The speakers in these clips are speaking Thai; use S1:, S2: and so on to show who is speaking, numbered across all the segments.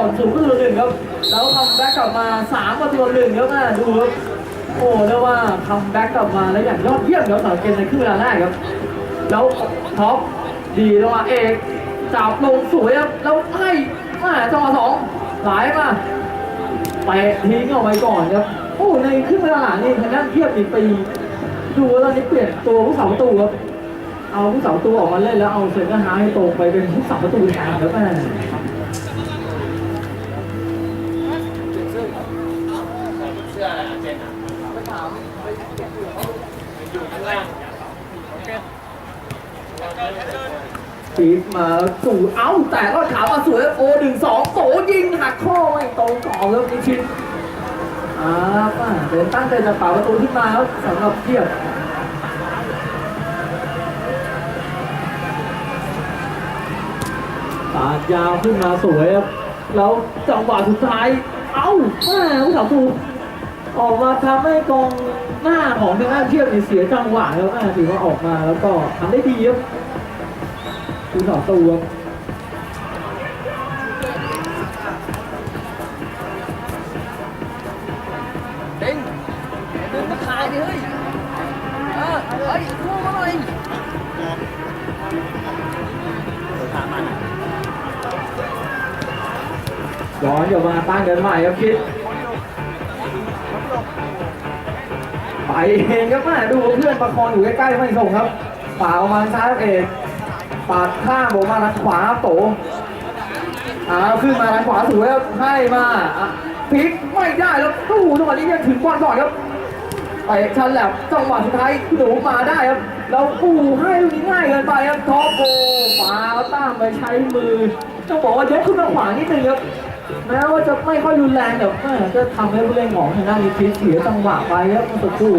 S1: อน
S2: ศูนย์ประตูหนึ่งครับ แล้วคัมแบ็กกลับมาสามประตูหนึ่งครับหน้าดูครับโอ้เรียกว่าคัมแบ็กกลับมาแล้วอย่างยอดเยี่ยมครับสำหรับเกมในครึ่งเวลาแรกครับ แล้วท็อปดีจังหวะเอกจับลงสวยครับแล้วให้มาจังหวะสองหลายมาไปทิ้งออกไปก่อนครับโอ้ในครึ่งเวลาหลังนี่ทางด้านเทียบนี่ไปดูว่าตอนนี้เปลี่ยนตัวผู้สาประตูครับเอาผู้สาประตูออกมาเล่นแล้วเอาเซนเตอร์ฮาร์ให้ตรงไปเป็นผู้สาประตูแทนครับแม่ ปีดมาสู่เอ้าแต่ก็ขาวมาสวยโอหนึ่งสองโตยิงหักข้อไม่ตรงต่อครับนิชิตอ่าป้าเดินตั้งใจจะเป่าประตูขึ้นมาครับสำหรับเทียบปาดยาวขึ้นมาสวยครับแล้วจังหวะสุดท้าย เอ้าแม่ผู้สาวตูออกมาทำให้กองหน้าของทางด้านเทียบเนี่ยเสียจังหวะแล้วแม่ถือว่าออกมาแล้วก็ทำได้ดีครับ ผู้สาวตูครับ
S3: เด้งเดินมาขายดิเฮ้ย เออเฮ้ยพูดมาหน่อย
S2: ย้อนกลับมาตั้งเดินใหม่ครับคิด ไปเองครับแม่ดูเพื่อนประคองอยู่ใกล้ๆไม่ส่งครับป่าออกมาซ้ายครับเอก ปาดข้างผมมาทางขวาครับโตอ้าวขึ้นมาทางขวาสวยครับให้มาพลิกไม่ได้แล้วตู้จังหวะนี้ยังถึงบอลก่อนครับไปชันแหลบจังหวะสุดท้ายหนูมาได้ครับแล้วปูให้ลูกนี้ง่ายเกินไปครับท็อปโกมาแล้ามไปใช้มือต้องบอกว่ายกขึ้นมาขวานิดนึงครับแม้ว่าจะไม่ค่อยรุนแรงแต่ก็ทำให้ผู้เล่นของทางด้านนี้เสียจังหวะไปครับเมื่อสักครู่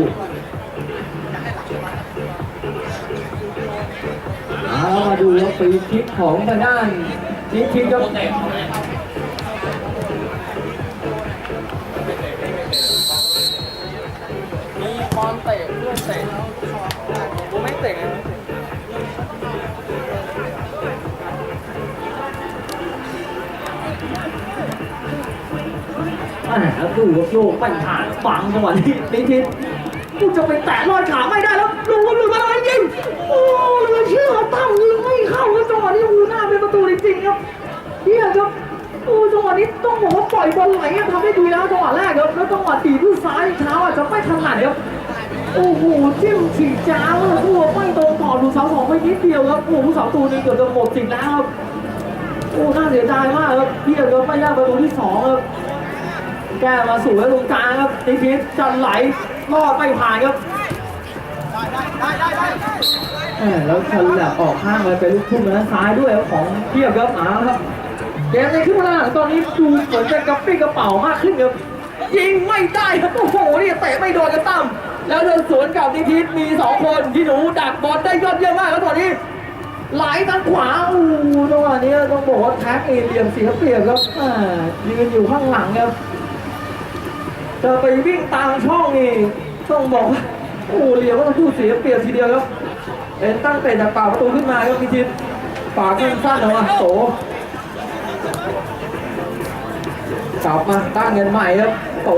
S2: มาดูครับปีคิกของทางด้านนี้คิกครับ
S1: เตะเขาเนี่ย
S3: มีบอลเตะเพื่อนเตะกูไม่เตะไง
S2: แม่แล้วดูครับโยกไปผ่านฝังจังหวะนี้นี้คิกกูจะไปแตะรอดขาไม่ได้แล้ว โอ้เหลือเชื่อตั้งยิงไม่เข้าครับจังหวะนี้อูหน้าเป็นประตูจริงๆครับเฮียครับโอ้จังหวะนี้ต้องบอกว่าปล่อยบอลไหลทำได้ดีแล้วจังหวะแรกครับแล้วจังหวะตีด้วยซ้ายเท้าอาจจะไม่ถนัดครับโอ้โหจิ้มฉีกจ้าวเลยผู้ไม่ตรงต่อดูเสาสองไปนิดเดียวครับโอ้โหเสาตูนี้เกือบจะหมดสิทธิ์แล้วครับโอ้น่าเสียดายมากครับเพียครับไม่ได้ประตูที่สองครับแก้มาสวยตรงกลางครับนิพิษจันไหลรอดไม่ผ่านครับ แหมแล้วชันแหลบออกข้างเลยเป็นลูกทุ่งด้านซ้ายด้วยของเทียบครับเอาครับเกมในครึ่งเวลาหลังตอนนี้ดูเหมือนจะกระปี้กระเป๋ามากขึ้นครับยิงไม่ได้ครับโอ้โหนี่เตะไม่โดนกันตั้มแล้วเดินสวนกับนิพิษมีสองคนที่หนูดักบอลได้ยอดเยี่ยมมากครับตอนนี้ไหลทางขวาโอ้โหจังหวะนี้ต้องบอกว่าแท็กเอเหลี่ยมเสียเปรียบครับยืนอยู่ข้างหลังครับจะไปวิ่งตามช่องนี่ต้องบอกว่า โอ้โหเหลี่ยมก็ต้องพูดเสียเปรียบทีเดียวครับเป็นตั้งแต่จากปากประตูขึ้นมาครับพิชิตปากสั้นๆเหรอวะโตกลับมาตั้งเงินใหม่ครับโต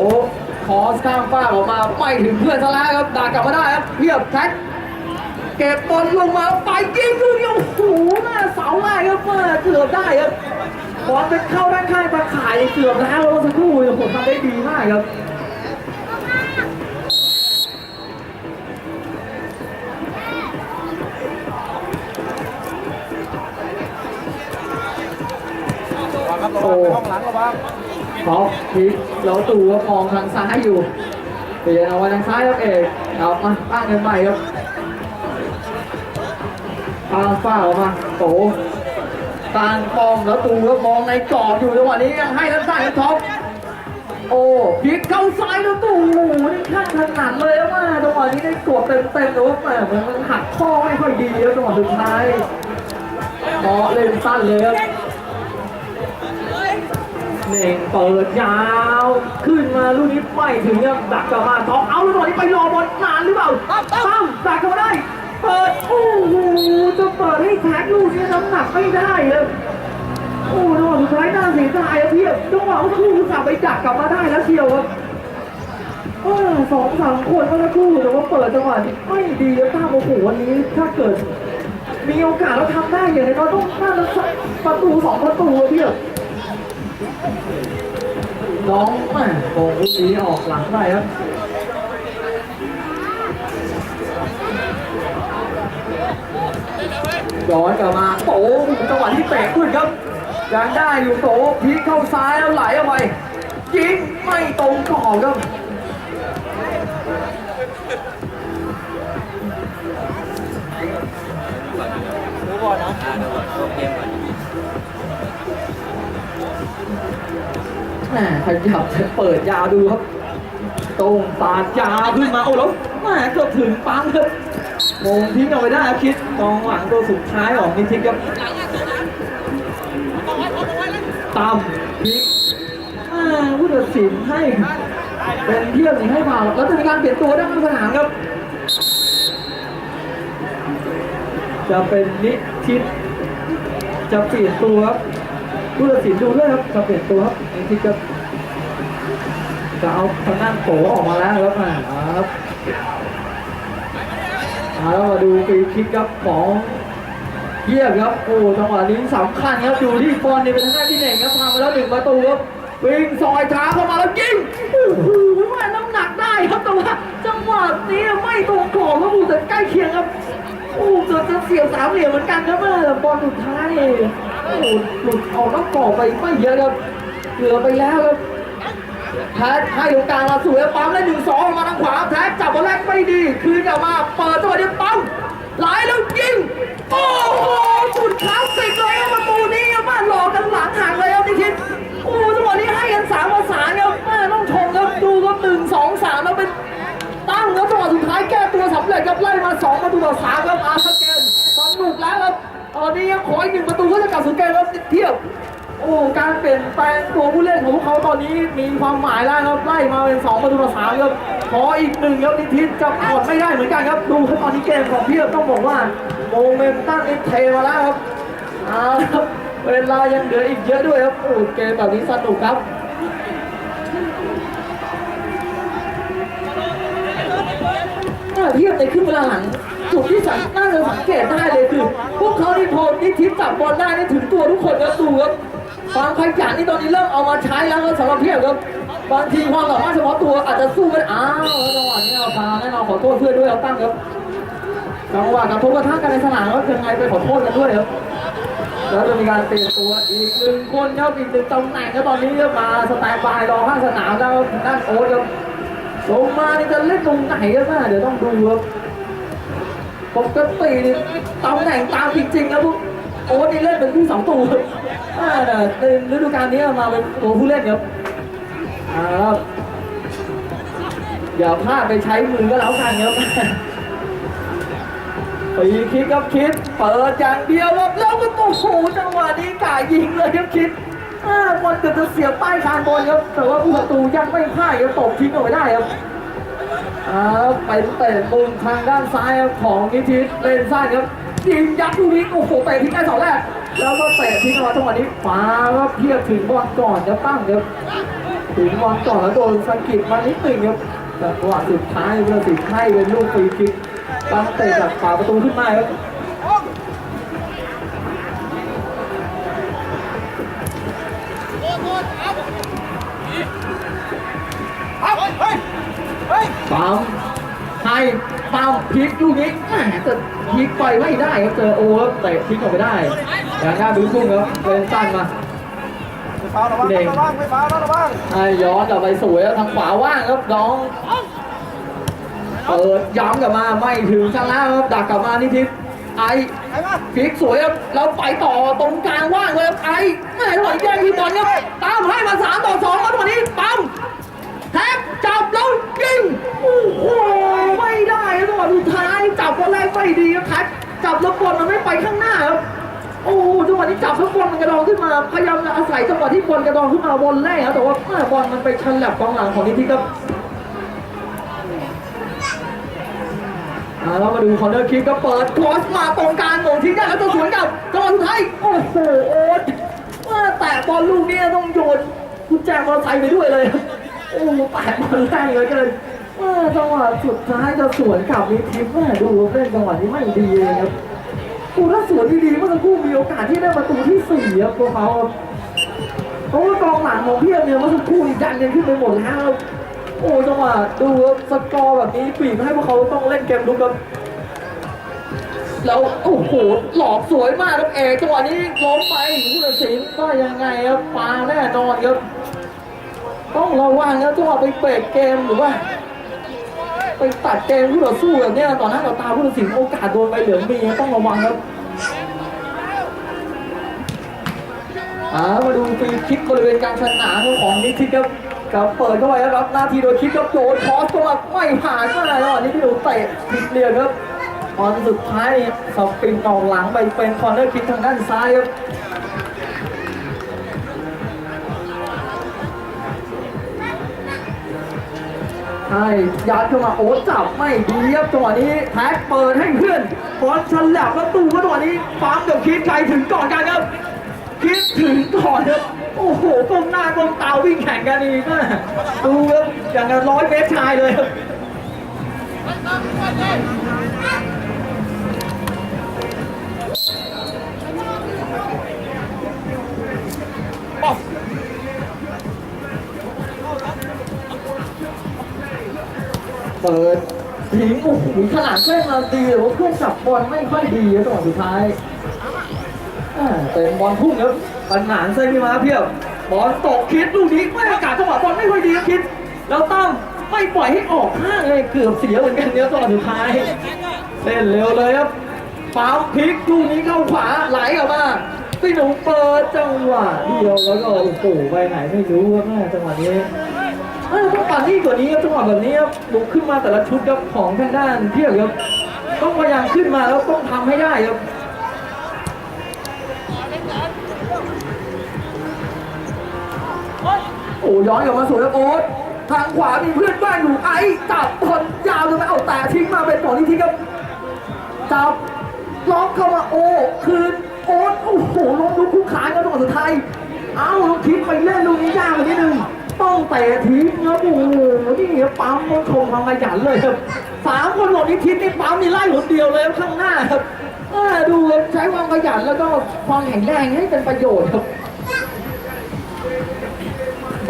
S2: ขอสร้างฟ้าออกมาไม่ถึงเพื่อนซะแล้วครับด่ากลับมาได้ครับเพียบแท็กเก็บบอลลงมาไปยิงลูกเดียวโอ้โหหน้าเสาแรกครับมาเกือบได้ครับบอลไปเข้าด้านข้างตาข่ายเกือบแล้วแล้วสักครู่โอ้โหทำได้ดีมากครับ
S3: ครับระวังห้องหลังระวัง
S2: ท็อปพลิกแล้วตูก็มองทางซ้ายอยู่เปลี่ยนเอาไว้ทางซ้ายครับเอกเอามาตั้งเงินใหม่ครับตางฝ้าออกมาโตตางปองแล้วตูก็มองในกรอบอยู่จังหวะนี้ยังให้ทั้งซ้ายท็อปโอ้พลิกเข้าซ้ายแล้วตู้โอ้นี่ข้างถนัดเลยว่าจังหวะนี้ได้กดเต็มเต็มๆแต่ว่าแหมมันหักข้อไม่ค่อยดีแล้วจังหวะสุดท้ายเพาะเล่นสั้นเลยครับ เน่งเปิดยาว ขึ้นมาลูกนี้ไม่ถึงครับดักกลับมาท้องเอาแล้วตอนนี้ไปรอบอลนานหรือเปล่าตั้มดักกลับมาได้ เปิดโอ้โหจะเปิดให้แท็กลูกนี้น้ำหนักไม่ได้เลยโอ้จังหวะสุดท้ายน่าเสียดายอะเพียบจังหวะเมื่อสักครู่คุณสาห์ไปดักกลับมาได้แล้วเชียวครับเออสองสามคนเมื่อสักครู่แต่ว่าเปิดจังหวะนี้ไม่ดีแล้วตามโอ้โหวันนี้ถ้าเกิด มีโอกาสเราทำได้อย่างน้อยๆต้องน่าจะสักประตูสองประตูอะเพียบ น้องแม่โอ้โหลูกนี้ออกหลังได้ครับย้อนกลับมาโตจังหวะที่เตะขึ้นครับยังได้อยู่โตพลิกเข้าซ้ายแล้วไหลเอาไปยิงไม่ตรงกรอบครับ แหมขยับจะเปิดยาวดูครับตรงปาดยาวขึ้นมาโอ้แล้วแหมเกือบถึงปั๊มครับมงทิ้งเอาไปได้คิดกองหลังตัวสุดท้ายของนิทิศครับตามพิกอ่าผู้ตัดสินให้เป็นเที่ยบสิให้เมาแล้วจะมีการเปลี่ยนตัวด้านข้างสนามครับ จะเป็นนิทิศจะเปลี่ยนตัวครับ ผู้ตัดสินดูด้วยครับจะเปลี่ยนตัวครับนิทิศครับจะเอาทางด้านโตออกมาแล้วครับอ่าเอาละครับเอาแล้วมาดูฟรีคิกครับของเยี่ยมครับโอ้จังหวะนี้สำคัญครับดูที่บอลนี่เป็นทางด้านที่เน่งครับทำไปแล้วหนึ่งประตูครับวิ่งซอยช้าเข้ามาแล้วยิงโอ้โหว่าน้ำหนักได้ครับแต่ว่าจังหวะนี้ไม่ตรงกรอบครับแต่ใกล้เคียงครับโอ้เกือบจะเสียบสามเหลี่ยมเหมือนกันครับแม่แต่บอลสุดท้าย โอ้หลุดออกนอกกรอบไปไม่เยอะครับเกือบไปแล้วครับแท็กให้ตรงกลางมาสวยปั๊มได้หนึ่งสองมาทางขวาแท็กจับบอลแรกไม่ดี คืนกลับมาเปิดจังหวะนี้ปั๊มไหลแล้วยิงโอ้โหสุดคลาสสิกเลยครับประตูนี้ครับมาหลอกกันหลังห่างเลยครับนิทิศโอ้จังหวะนี้ให้กันสามประสานครับแม่ต้องชมครับดูครับหนึ่งสองสามแล้วเป็นตั้งครับจังหวะสุดท้ายแก้ตัวสำเร็จครับไล่มาสองประตูต่อสามครับอาร์เซนอลสนุกแล้วครับ ตอนนี้ยังขออีกหนึ่งประตูก็จะกลับสู่เกมครับเทียบ โอ้ การเปลี่ยนแปลงตัวผู้เล่นของพวกเขาตอนนี้มีความหมายแล้วครับ ไล่มาเป็น2ประตูต่อ3ครับ ขออีกหนึ่งครับนิทิศจะผ่อนไม่ได้เหมือนกันครับ ดูครับตอนนี้เกมของเพียบต้องบอกว่าโมเมนตัมนี่เทมาแล้วครับเอาครับเวลายังเหลืออีกเยอะด้วยครับโอ้เกมแบบนี้สนุกครับเทียบในครึ่งเวลาหลัง จุดที่สังน่าจะสังเกตได้เลยคือ พวกเขานี่พอนิทิศจับบอลได้นี่ถึงตัวทุกคนครับดูครับความขยันนี่ตอนนี้เริ่มเอามาใช้แล้วครับสำหรับเพียบครับบางทีความสามารถเฉพาะตัวอาจจะสู้ไม่อ้าวแล้วจังหวะนี้เอาพาแน่นอนขอโทษเพื่อนด้วยเอาตั้งครับจังหวะกระทบกระทั่งกันในสนามครับยังไงไปขอโทษกันด้วยครับแล้วจะมีการเปลี่ยนตัวอีกหนึ่งคนครับอีกหนึ่งตำแหน่งครับตอนนี้เริ่มมาสแตนบายรอข้างสนามแล้วครับด้านโอ๊ตครับลงมานี่จะเล่นตรงไหนกันบ้างเดี๋ยวต้องดูครับ ปกตินี่ตำแหน่งตามจริงๆแล้วพวกโอ้นี่เล่นเป็นผู้สองตัวอ่าแต่ในฤดูกาลนี้มาเป็นตัวผู้เล่นครับอ่าครับอย่าพลาดไปใช้มือก็แล้วกันครับปีคิดครับคิด เปิดอย่างเดียวครับแล้วก็โอ้โหจังหวะนี้กายิงเลยครับคิดบอลเกือบจะเสียบป้ายคานบอลครับแต่ว่าผู้ประตูยังไม่พลาดครับตบทิ้งเอาไว้ได้ครับ อ่าไปเตะมุมทางด้านซ้ายของนิทิศเลนซ้ายครับยิงยัดลูกนี้โอ้โหเตะทิ้งได้สองแรกแล้วก็เตะทิ้งเอาไว้จังหวะนี้ฟ้าครับเพียบถึงบอลก่อนจะตั้งครับถึงบอลก่อนแล้วโดนสกิดมานิดหนึ่งครับแต่จังหวะสุดท้ายเพื่อสิให้เป็นลูกฟรีคิกตั้งเตะจากฝาประตูขึ้นมาครับ ปั๊มให้ปั๊มพลิกลูกนี้แหมแต่พลิกไปไม่ได้ครับเจอโอ้ครับเตะพลิกออกไปได้อย่างหน้าดูคุ้งครับเดินสั้นมา
S3: ไม่ฟาวระวังระวังไม่ฟาวระวัง
S2: ให้ย้อนกลับไปสวยครับทางขวาว่างครับน้องเปิดย้ำกลับมาไม่ถึงชนะครับดักกลับมานิทิศไอ
S3: ไปมา
S2: พลิกสวยครับแล้วไปต่อตรงกลางว่างเลยครับไอ้แม่ถอยแย่งที่บอลครับตามให้มาสามต่อสองครับตอนนี้ปั๊มแท็กจับแล้วยิงโอ้โหไม่ได้ครับจังหวะสุดท้ายจับคนแรกไม่ดีครับแท็กจับแล้วบอลมันไม่ไปข้างหน้าครับโอ้โหจังหวะนี้จับแล้วบอลมันกระดองขึ้นมาพยายามจะอาศัยจังหวะที่บอลกระดองขึ้นมาบอลแรกครับแต่ว่าแม่บอลมันไปชันแหลบกองหลังของนิติครับ อ่าเรามาดูคอร์เนอร์คิกก็เปิดครอสมาตรงกลางโหนทิ้งได้แล้วตัวสวนกลับจังหวะสุดท้ายโอ้โหโอ๊ตว่าแต่บอลลูกนี้ต้องโยนกุญแจมอเตอร์ไซค์ไปด้วยเลยโอ้โหแตะบอลแรงเลยเกินว่าจังหวะสุดท้ายจะสวนกลับนี่ทิพย์แม่ดูเล่นจังหวะนี้ไม่ดีเลยครับกูถ้าสวนดีๆเมื่อสักครู่มีโอกาสที่ได้ประตูที่สี่ครับพวกเขาเพราะว่ากองหลังของเพียบเนี่ยเมื่อสักครู่นี่ดันกันขึ้นไปหมดแล้ว โอ้จังหวะดูสกอร์แบบนี้ปีบให้พวกเขาต้องเล่นเกมลุกครับแล้วโอ้โหหลอกสวยมากครับเอกจังหวะนี้ล้มไปผู้ตัดสินว่ายังไงครับปาแน่นอนครับต้องระวังครับจังหวะไปเบรกเกมหรือว่า ไปตัดเกมผู้ต่อสู้แบบนี้ต่อหน้าต่อตาผู้ตัดสินโอกาสโดนใบเหลืองมีต้องระวังครับอ่ามาดูฟรีคิกบริเวณกลางสนามของนิติครับ กับเปิดเข้าไปแล้วรับหน้าที่โดยคิดกครับโดนคอสตัวไม่ผ่านมาแล้วนี่พี่ดูเตะผิดเหลี่ยมครับตอนสุดท้ายสปินออกหลังไปเป็นคอร์เนอร์คิกทางด้านซ้ายครับใช่ยัดเข้ามาโอ้จับไม่ดีครับจังหวะนี้แท็กเปิดให้เพื่อนบอลฉลับประตูครับจังหวะนี้ปั๊มกับคิดใครถึงก่อนกันครับ คิดถึงก่อนครับ อ้โหก้มหน้าก้มตาวิ่งแข่งกันอีกนะดูครับอย่างกับร้อยเมตรชายเลยครับเปิดทิ้งโอ้โหขนาดเส้นมาดีแต่ว่าเครื่องจับบอลไม่ค่อยดีครับจังหวะสุดท้ายอ่าเป็นบอลพุ่งครับ ปัญหาเส้นพี่มาเพียบบอลตกคิดลูกนี้ไม่อากาศจังหวะบอลไม่ค่อยดีครับคิด แล้วตั้มไม่ปล่อยให้ออกข้างเลยเกือบเสียเหมือนกันเนี่ยจังหวะสุดท้ายเล่นเร็วเลยครับปั๊มพลิกลูกนี้เข้าขวาไหลออกมาพี่หนุ่มเปิดจังหวะเดียวแล้วก็โอ้โหไปไหนไม่รู้ครับแม่จังหวะนี้เออต้องปั่นนี่กว่านี้ครับจังหวะแบบนี้ครับลุกขึ้นมาแต่ละชุดครับของทางด้านเที่ยวครับต้องพยายามขึ้นมาแล้วต้องทำให้ได้ครับ โอ้ย้อนกลับมาสวยครับโอ๊ตทางขวามีเพื่อนบ้านอยู่ไอ้จับคนยาวเลยไหมเอาแต่ทิ้งมาเป็นของที่ทิ้งครับจับล็อกเข้ามาโอ้คืนโอ๊ตโอ้โหลงลุกคุกขานกันจังสุดท้ายเอ้าลูกทิ้งไปเล่นลูกนี้ยากไปนิดนึงต้องเตะทิ้งครับโอ้โหนี่ครับปั๊มมันคงความขยันเลยครับสามคนหลบนี้ทิ้งนี่ปั๊มนี่ไล่หนเดียวเลยข้างหน้าครับดูใช้ความขยันแล้วก็ความแข็งแรงให้เป็นประโยชน์ครับ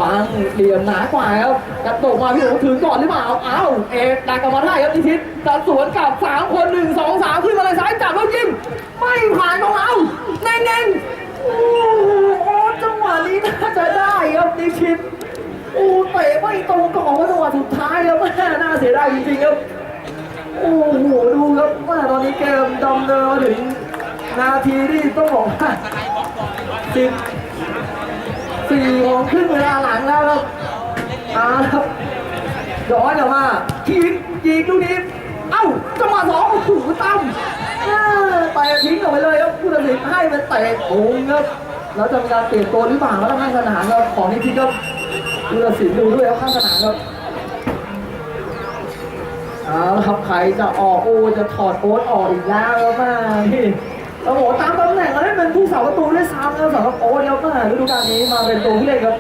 S2: บังเหลี่ยมหนากว่าครับกระตกมาพี่หนูถึงก่อนหรือเปล่าเอ้าเอกดักกลับมาได้ครับนิทิศจะสวนกลับสามคนหนึ่งสองสามขึ้นมาเลยซ้ายจับแล้วยิงไม่ผ่านของเราเน่งๆโอ้โหจังหวะนี้น่าจะได้ครับนิทิศโอ้เตะไม่ตรงกรอบว่าจังหวะสุดท้ายแล้วแม่น่าเสียดายจริงๆครับโอ้โหดูครับแม่ตอนนี้เกมดำเนินมาถึงนาทีที่ต้องบอกว่าสิบ สี่ของครึ่งเวลาหลังแล้วครับอาครับย้อนกลับมาทีมยิงลูกนี้ เอ้าจังหวะสองโอ้โหตั้มเออเตะทิ้งออกไปเลยครับผู้ตัดสินให้เป็นเตะโอ้งครับแล้วจะมีการเปลี่ยนตัวหรือเปล่าแล้วข้างสนามครับของนิติครับดูตัดสินดูด้วยครับข้างสนามครับเอาละครับใครจะออกโอจะถอดโอ๊ตออกอีกแล้วครับมานี่ โอ้โหตามตำแหน่งมาได้เป็นผู้สาวประตูด้วยซ้ำแล้วสำหรับโอ๊ตครับมาฤดูกาลนี้มาเป็นตัวผู้เล่นครับ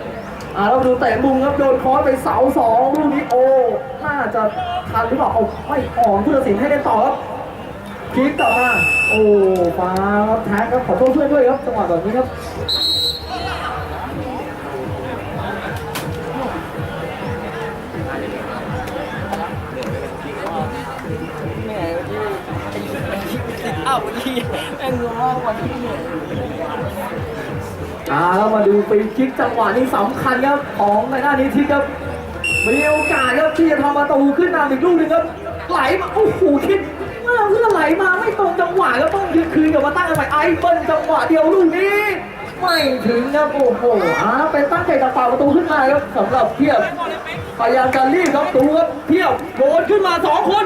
S2: อ่าเราดูเตะมุมครับโดนคอสไปเสาสองลูกนี้โอ้น่าจะทันหรือเปล่าเอาไม่ออกผู้ตัดสินให้ได้ต่อครับคลิกต่อมาโอ้ฟ้าครับแท็กครับขอโทษเพื่อนด้วยครับจังหวะแบบนี้ครับ
S3: ดอ้าววันนี้แม่งงงวันนี้เหนื่อย
S2: อ่าแล้วมาดูฟรีคิกจังหวะนี้สำคัญครับของในหน้านี้ที่ครับมีโอกาสครับที่จะทำประตูขึ้นนำอีกลูกหนึงครับไหลมาโอ้โหคิดแม่อ้าวเพื่อไหลมาไม่ตรงจังหวะแล้วต้องยืนคืนกับมาตั้งกันใหม่ไอ้เบิ้ลจังหวะเดียวลูกนี้ไม่ถึงนะโอ้โหอ่าเป็นตั้งใจจะเป่าประตูขึ้นมาครับสำหรับเพียบพยายามจะรีบครับตูครับเพียบโดนขึ้นมาสองคน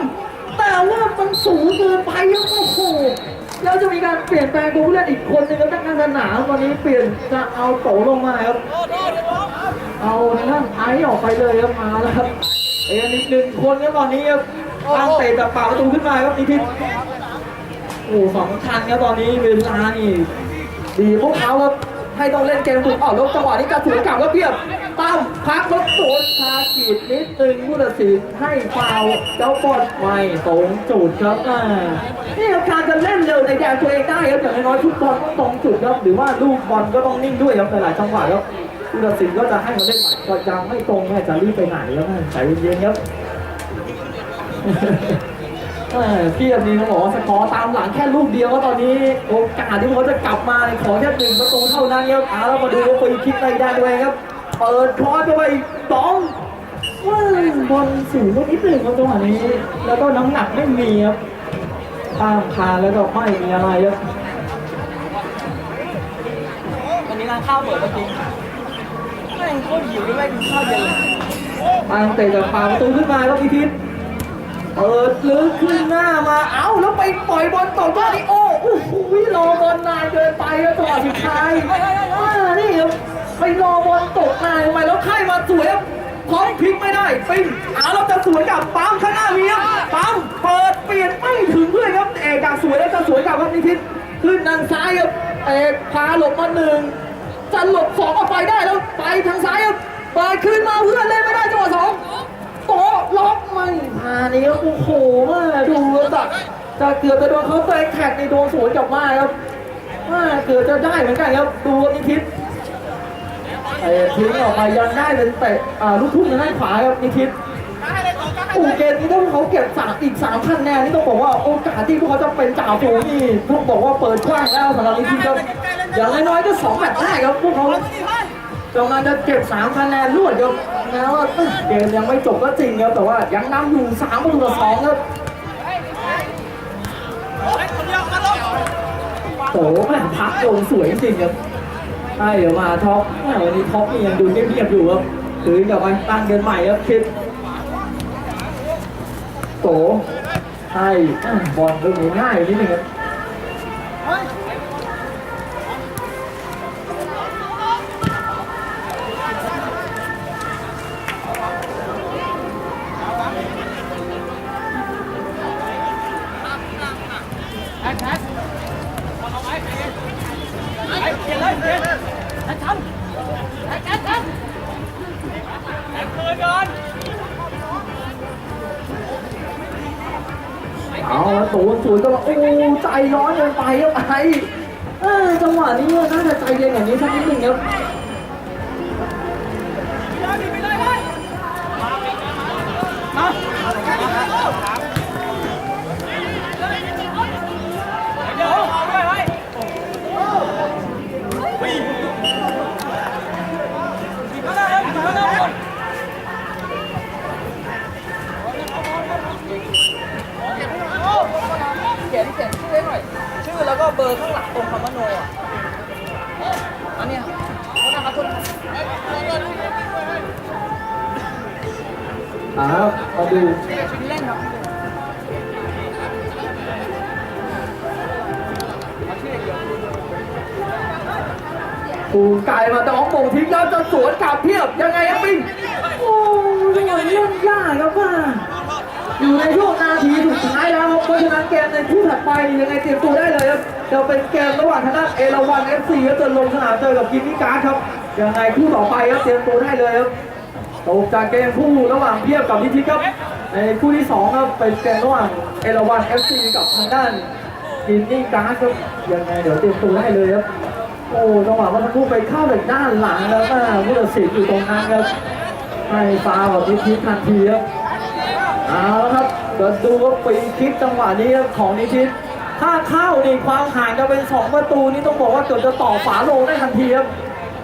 S2: แต่ว่ามันสูงเกินไปครับโอ้โห แล้วจะมีการเปลี่ยนแปลงตัวผู้เล่นอีกคนหนึงครับจากการสนามวันนี้เปลี่ยนจะเอาโตลงมาครับ เอาทางด้านไอซ์ออกไปเลยครับมาแล้วครับเอ็นอีกหนึ่งคนครับตอนนี้ครับตั้งเตะจากปากประตูขึ้นมาครับนิทิษโอ้สองทันครับตอนนี้เวลานี่ดีพวกเขาครับ ให้ต้องเล่นเกมถูกออกล้วจังหวะนี้การสวนกลับก็เพียบตั้มพักแล้วสวนชากีดนิดนึงผู้ตัดสินให้ฟาวเจ้าบอลไม่ตรงจุดครับอ่านี่ครับการจะเล่นเร็วในแดนตัวเองได้ครับอย่างน้อยทุกบอลต้องตรงจุดครับหรือว่าลูกบอลก็ต้องนิ่งด้วยครับในหลายจังหวะครับผู้ตัดสินก็จะให้มาเล่นใหม่ก็ยังไม่ตรงแม่จะรีบไปไหนแล้วแม่ใจเย็นๆครับ เออพี่แบบนี้เขาบอกว่าสกอร์ตามหลังแค่ลูกเดียวก็ตอนนี้โอกาสที่เขาจะกลับมาเนี่ยขอแค่หนึ่งประตูเท่านั้นครับเอาแล้วมาดูว่าฟรีคิกในแดนตัวเองครับ เปิดคอร์สเข้าไปสองว้าวบอลสูงก็นิดหนึ่งครับจังหวะนี้ แล้วก็น้ำหนักไม่มีครับข้ามคานแล้วก็ไม่มีอะไรครับ
S3: วันนี้ร้านข้าวเปิดเมื่อกี้แม่งโคตรหิวเลยแม่งกินข้าวเย็นเลย
S2: ปางเตะจากปาประตูขึ้นมาครับพี่ทิศ เปิดลึกขึ้นหน้ามา เอ้าแล้วไปปล่อยบอลต่อก็ดิโอ้โอ้โหรอบอลนานเกินไปครับจังหวะสุดท้ายอ่านี่ครับไปรอบอลตกนานไปแล้วไข่มาสวยพร้อมพลิกไม่ได้ปิ้งเอาแล้วจะสวยกับปั๊มข้างหน้ามีครับปั๊มเปิดเปลี่ยนไม่ถึงเพื่อนครับเอกากสวยแล้วจะสวยกับครับนิทิศขึ้นทางซ้ายครับเอกพาหลบมาหนึ่งจะหลบสองออกไปได้แล้วไปทางซ้ายครับเปิดขึ้นมาเพื่อนเล่นไม่ได้จังหวะสอง โตะล็อกไม่ผ่านนี่ครับโอ้โหแม่ดูแล้วจะเกือบจะโดนเขาเตะแท็กในโดนสวนกลับมาครับม่เกือบจะได้เหมือนกันครับดูนิทิศเตะทิ้งออกไปยังได้เป็นเตะอ่าลูกทุ่งทางด้านขวาครับนิทิศโอ้เกมนี้ถ้าเขาเก็บสามอีกสามคะแนนนี่ต้องบอกว่าโอกาสที่พวกเขาจะเป็นจ่าฝูงนี่ต้องบอกว่าเปิดกว้างแล้วสำหรับนิทิศครับอย่างน้อยๆก็สองแมตช์ได้ครับพวกเขากำลังจะเก็บ3คะแนนรวดครับ แม้ว่าเกมยังไม่จบก็จริงครับแต่ว่ายังนำอยู่3ประตูต่อ2ครับโอ้โหแม่พักโดนสวยจริงครับใช่เดี๋ยวมาท็อปวันนี้ท็อปนี่ยังดูเงียบๆอยู่ครับถือกลับมาตั้งเดือนใหม่ครับคิดโตใช่บอลลูกนี้ง่ายนิดนึงครับ ดู
S3: ชื่อเล่นครับเอาชื่อเดียว
S2: ปูไก่มาแต่ของโป่งทิ้งแล้วจะสวนกลับเพียบยังไงครับปิงโอ้ยเล่นยากครับว่าอยู่ในช่วงนาทีสุดท้ายแล้วครับเพราะฉะนั้นเกมในคู่ถัดไปยังไงเตรียมตัวได้เลยครับจะเป็นเกมระหว่างทางด้านเอราวันเอฟซีก็จะลงสนามเจอกับกิมมิการ์ดครับยังไงคู่ต่อไปครับเตรียมตัวได้เลยครับตกจากเกมคู่ระหว่างเพียบกับนิติครับ ในคู่ที่สองครับเป็นเกมระหว่างเอราวันเอฟซีกับทางด้านกิมมิการ์ดครับยังไงเดี๋ยวเตรียมตัวได้เลยครับโอ้จังหวะว่าทั้งคู่ไปเข้าจากด้านหลังแล้วก็ผู้ตัดสินอยู่ตรงนั้นครับให้ฟาวล์แบบนิทิศทันทีครับเอาละครับเดี๋ยวดูว่าปีคลิกจังหวะนี้ครับของนิทิศถ้าเข้านี่ความห่างจะเป็นสองประตูนี่ต้องบอกว่าเกือบจะต่อฝาโลงได้ทันทีครับ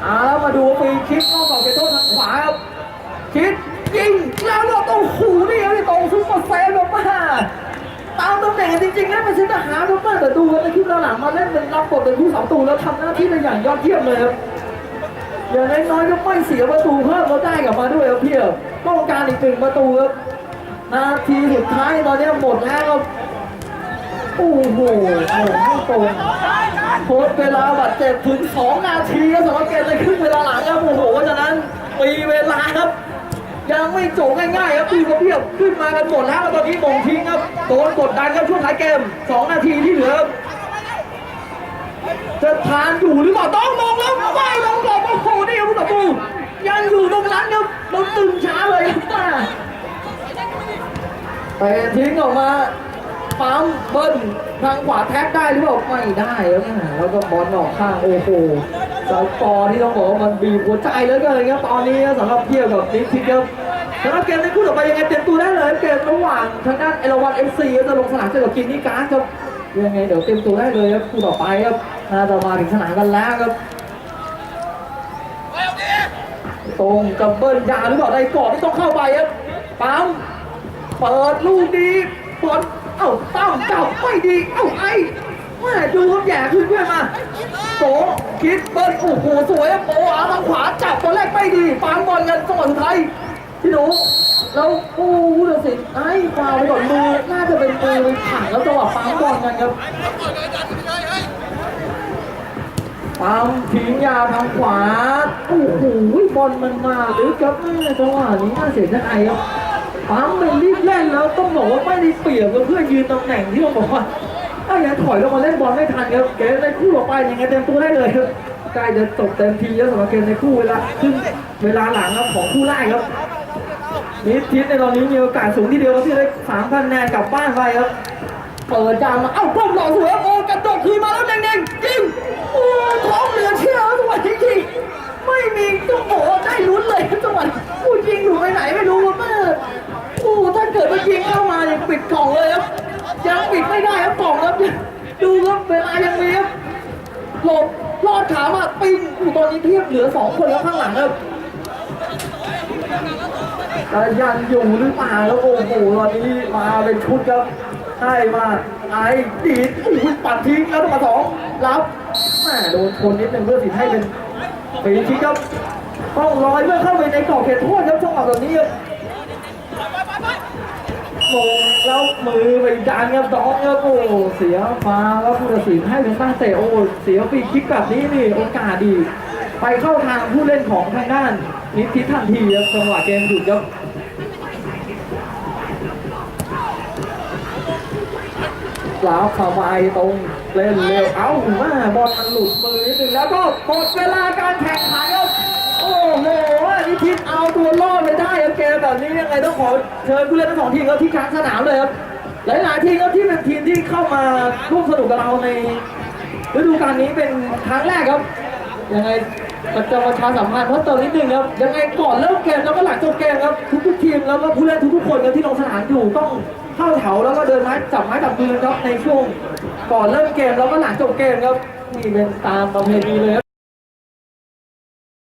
S2: เอาแล้วมาดูว่าปีคลิกเข้าต่อเกโทษทางขวาครับคิดยิงแล้วก็ต้องขู่ปเปอร์เซฟครับมา ตามตำแหน่งจริงๆนะเป็นซนเตอร์ฮาร์ฟครับแต่ดูในคลิปหลังมาเล่นเป็นรับบทเป็นผู้สองตูแล้วทำหน้าที่ได้อย่างยอดเยี่ยมเลยครับอย่างน้อยๆก็ไม่เสียประตูเพิ่มเราได้กลับมาด้วยครับเพียบต้องการอีกหนึ่งประตูครับนาทีสุดท้ายตอนนี้หมดแล้วครับโอ้โหโอ้โหไม่ตรงโค้ดเวลาบาดเจ็บถึง2นาทีครับสำหรับเกมในครึ่งเวลาหลังครับโอ้โหเพราะฉะนั้นมีเวลาครับ ยังไม่จบง่ายๆครับดูเขาเพียบขึ้นมากันหมดแล้วแล้วตอนนี้มงทิ้งครับโดนกดดันครับช่วงท้ายเกม 2 นาทีที่เหลือจะทานอยู่หรือเปล่าต้องมองแล้วไม่ลงหลบโอ้โหนี่ครับผู้ต่อสู้ยังอยู่ตรงนั้นครับเราตึงช้าเลยครับแต่ทิ้งออกมาปั๊มเบิ้ล ทางขวาแท็กได้หรือเปล่าไม่ได้แล้วนะแล้วก็บอลออกข้างโอ้โหสาวปอที่ต้องบอกว่ามันบีบหัวใจเลือเกินครับตอนนี้สำหรับเทียวกับนิทิครับสำหรับเกมในคู่ต่อไปยังไงเตรียมตัวได้เลยเกมระหว่างทางด้านเอราวันเอฟซีจะลงสนามเจอกับกินนี่การ์ครับยังไงเดี๋ยวเตรียมตัวได้เลยครับคู่ต่อไปครับน่าจะมาถึงสนามกันแล้วครับตรงกับเบิ้ลยาหรือเปล่าได้ก่อนที่ต้องเข้าไปครับปั๊มเปิดลูกดีบอล เอ้าตั้มจับไม่ดี เอ้าไอ้แม่ดูครับแย่ขึ้นเพื่อนมาโตคิดเบิ้ลโอ้โหสวยโอ้เอาทางขวาจับตัวแรกไม่ดีปั๊มบอลกันจังหวะสุดท้ายพี่หนูแล้วโอ้ผู้ตัดสินไอ้ฟาวไปก่อนมือน่าจะเป็นมือไปผักแล้วจังหวะปั๊มบอลกันครับปั๊มทิ้งยาทางขวา โอ้โหบอลมันมาลึกครับแม่จังหวะนี้น่าเสียดายครับ ปั๊มเป็นรีบเล่นแล้วต้องบอกว่าไม่ได้เปรียบกับเพื่อนยืนตำแหน่งที่เราบอกว่าถ้ายังถอยลงมาเล่นบอลไม่ทันครับเกมในคู่ต่อไปยังไงเต็มตัวได้เลยครับใกล้จะจบเต็มทีแล้วสำหรับเกมในคู่เวลาครึ่งเวลาหลังครับของคู่แรกครับนิดทิศในตอนนี้มีโอกาสสูงที่เดียวครับที่ได้สามคะแนนกลับบ้านไปครับเปิดจานมาเอ้าพุ่งหล่อสวยโอ้กระโดดคืนมาแล้วเด้งๆยิงโอ้ท้องเหลือเชื่อจังหวะนี้ยิงไม่มีต้องบอกได้ลุ้นเลยจังหวะโอ้ วลายังมีครับหลบลอดขามาปิ้งอยู่ตอนนี้เทียบเหลือสองคนแล้วข้างหลังครับยันอยู่หรือเปล่าแล้วโอ้โหตอนนี้มาเป็นชุดครับให้มาไอ้ดีดอุ้ยปัดทิ้งแล้วมาสองรับแหม่โดนชนนิดนึงเพื่อสิให้เป็นปีคิกครับต้องลอยเพื่อเข้าไปในกรอบเขตโทษครับจังแบบนี้ครับ ลงแล้วมือไปดันครับดองครับโอ้เสียฟ้าแล้วผู้ตัดสินให้เป็นตั้งเตะโอ้เสียปีคิกแบบนี้นี่โอกาสดี ไปเข้าทางผู้เล่นของทางด้านนิติทันทีครับจังหวะเกมหยุดครับล้วเข้าไปตรงเล่นเร็วเอ้าม่บอลมันหลุดมือนิดนึงแล้วก็หมดเวลาการแข่งขันครับโอ้โหนิทิศเอาตัวรอดไปได้ กมแบบนี้ยังไงต้องขอเชิญผู้เล่นทั้งสองทีมครับที่กลางสนามเลยครับหลายๆทีมครับที่เป็นทีมที่เข้ามาร่วมสนุกกับเราในฤดูกาลนี้เป็นครั้งแรกครับยังไงมันจะประชาสัมพันธ์เพิ่มเติมนิดนึงครับยังไงก่อนเริ่มเกมแล้วก็หลังจบเกมครับทุกๆทีมแล้วก็ผู้เล่นทุกๆคนครับที่ลงสนามอยู่ต้องเข้าแถวแล้วก็เดินไม้จับไม้จับมือครับในช่วง ก่อนเริ่มเกมแล้วก็หลังจบเกมครับนี่เป็นตามประเพณีเลยครับ